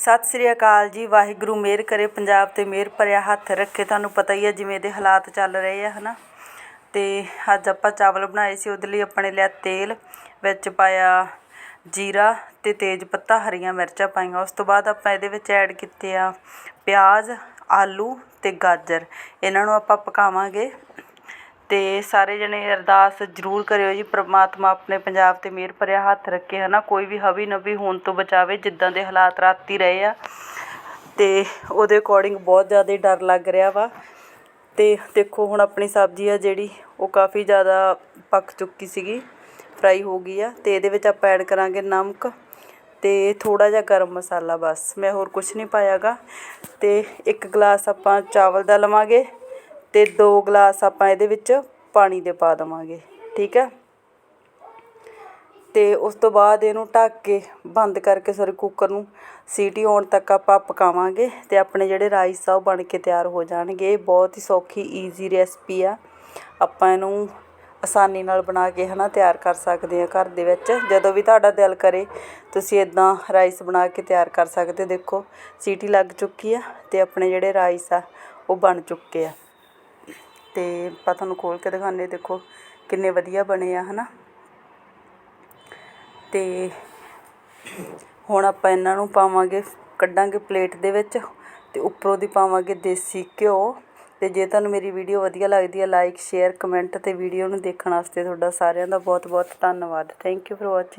ਸਤਿ ਸ੍ਰੀ ਅਕਾਲ ਜੀ, ਵਾਹਿਗੁਰੂ ਮਿਹਰ ਕਰੇ, ਪੰਜਾਬ 'ਤੇ ਮਿਹਰ ਭਰਿਆ ਹੱਥ ਰੱਖੇ। ਤੁਹਾਨੂੰ ਪਤਾ ਹੀ ਹੈ ਜਿਵੇਂ ਦੇ ਹਾਲਾਤ ਚੱਲ ਰਹੇ ਆ ਹੈ ਨਾ ਅਤੇ ਅੱਜ ਆਪਾਂ ਚਾਵਲ ਬਣਾਏ ਸੀ, ਉਹਦੇ ਲਈ ਆਪਣੇ ਲਿਆ ਤੇਲ, ਵਿੱਚ ਪਾਇਆ ਜੀਰਾ ਅਤੇ ਤੇਜ਼ ਪੱਤਾ, ਹਰੀਆਂ ਮਿਰਚਾਂ ਪਾਈਆਂ। ਉਸ ਤੋਂ ਬਾਅਦ ਆਪਾਂ ਇਹਦੇ ਵਿੱਚ ਐਡ ਕੀਤੇ ਆ ਪਿਆਜ਼, ਆਲੂ ਅਤੇ ਗਾਜਰ। ਇਹਨਾਂ ਨੂੰ ਆਪਾਂ ਪਕਾਵਾਂਗੇ। ਅਤੇ ਸਾਰੇ ਜਣੇ ਅਰਦਾਸ ਜ਼ਰੂਰ ਕਰਿਓ ਜੀ, ਪਰਮਾਤਮਾ ਆਪਣੇ ਪੰਜਾਬ 'ਤੇ ਮਿਹਰ ਭਰਿਆ ਹੱਥ ਰੱਖੇ ਹੈ ਨਾ ਕੋਈ ਵੀ ਹਵੀ ਨਵੀ ਹੋਣ ਤੋਂ ਬਚਾਵੇ, ਜਿੱਦਾਂ ਦੇ ਹਾਲਾਤ ਰਾਤੀ ਰਹੇ ਆ। ਅਤੇ ਉਹਦੇ ਅਕੋਰਡਿੰਗ ਬਹੁਤ ਜ਼ਿਆਦਾ ਡਰ ਲੱਗ ਰਿਹਾ ਵਾ। ਅਤੇ ਦੇਖੋ, ਹੁਣ ਆਪਣੀ ਸਬਜ਼ੀ ਆ ਜਿਹੜੀ, ਉਹ ਕਾਫੀ ਜ਼ਿਆਦਾ ਪੱਕ ਚੁੱਕੀ ਸੀਗੀ ਫਰਾਈ ਹੋ ਗਈ ਆ। ਅਤੇ ਇਹਦੇ ਵਿੱਚ ਆਪਾਂ ਐਡ ਕਰਾਂਗੇ ਨਮਕ ਅਤੇ ਥੋੜ੍ਹਾ ਜਿਹਾ ਗਰਮ ਮਸਾਲਾ ਬਸ। ਮੈਂ ਹੋਰ ਕੁਛ ਨਹੀਂ ਪਾਇਆ ਗਾ ਅਤੇ ਇੱਕ ਗਲਾਸ ਆਪਾਂ ਚਾਵਲ ਦਾ ਲਵਾਂਗੇ। ਅਤੇ ਦੋ ਗਲਾਸ ਆਪਾਂ ਇਹਦੇ ਵਿੱਚ ਪਾਣੀ ਦੇ ਪਾ ਦੇਵਾਂਗੇ, ਠੀਕ ਹੈ? ਅਤੇ ਉਸ ਤੋਂ ਬਾਅਦ ਇਹਨੂੰ ਢੱਕ ਕੇ ਬੰਦ ਕਰਕੇ ਸੋਰੀ ਕੁੱਕਰ ਨੂੰ ਸੀਟੀ ਆਉਣ ਤੱਕ ਆਪਾਂ ਪਕਾਵਾਂਗੇ ਅਤੇ ਆਪਣੇ ਜਿਹੜੇ ਰਾਈਸ ਆ ਉਹ ਬਣ ਕੇ ਤਿਆਰ ਹੋ ਜਾਣਗੇ। ਇਹ ਬਹੁਤ ਹੀ ਸੌਖੀ ਈਜ਼ੀ ਰੈਸਪੀ ਆ। ਆਪਾਂ ਇਹਨੂੰ ਆਸਾਨੀ ਨਾਲ ਬਣਾ ਕੇ ਹੈ ਨਾ ਤਿਆਰ ਕਰ ਸਕਦੇ ਹਾਂ ਘਰ ਦੇ ਵਿੱਚ। ਜਦੋਂ ਵੀ ਤੁਹਾਡਾ ਦਿਲ ਕਰੇ, ਤੁਸੀਂ ਇੱਦਾਂ ਰਾਈਸ ਬਣਾ ਕੇ ਤਿਆਰ ਕਰ ਸਕਦੇ ਦੇਖੋ, ਸੀਟੀ ਲੱਗ ਚੁੱਕੀ ਆ ਅਤੇ ਆਪਣੇ ਜਿਹੜੇ ਰਾਈਸ ਆ ਉਹ ਬਣ ਚੁੱਕੇ ਆ। ਅਤੇ ਆਪਾਂ ਤੁਹਾਨੂੰ ਖੋਲ੍ਹ ਕੇ ਦਿਖਾਉਂਦੇ ਦੇਖੋ ਕਿੰਨੇ ਵਧੀਆ ਬਣੇ ਆ ਹੈ ਨਾ ਅਤੇ ਹੁਣ ਆਪਾਂ ਇਹਨਾਂ ਨੂੰ ਪਾਵਾਂਗੇ, ਕੱਢਾਂਗੇ ਪਲੇਟ ਦੇ ਵਿੱਚ ਅਤੇ ਉੱਪਰੋਂ ਦੀ ਪਾਵਾਂਗੇ ਦੇਸੀ ਘਿਓ। ਅਤੇ ਜੇ ਤੁਹਾਨੂੰ ਮੇਰੀ ਵੀਡੀਓ ਵਧੀਆ ਲੱਗਦੀ ਹੈ ਲਾਈਕ ਸ਼ੇਅਰ ਕਮੈਂਟ ਅਤੇ ਵੀਡੀਓ ਨੂੰ ਦੇਖਣ ਵਾਸਤੇ ਤੁਹਾਡਾ ਸਾਰਿਆਂ ਦਾ ਬਹੁਤ ਬਹੁਤ ਧੰਨਵਾਦ। Thank you for watching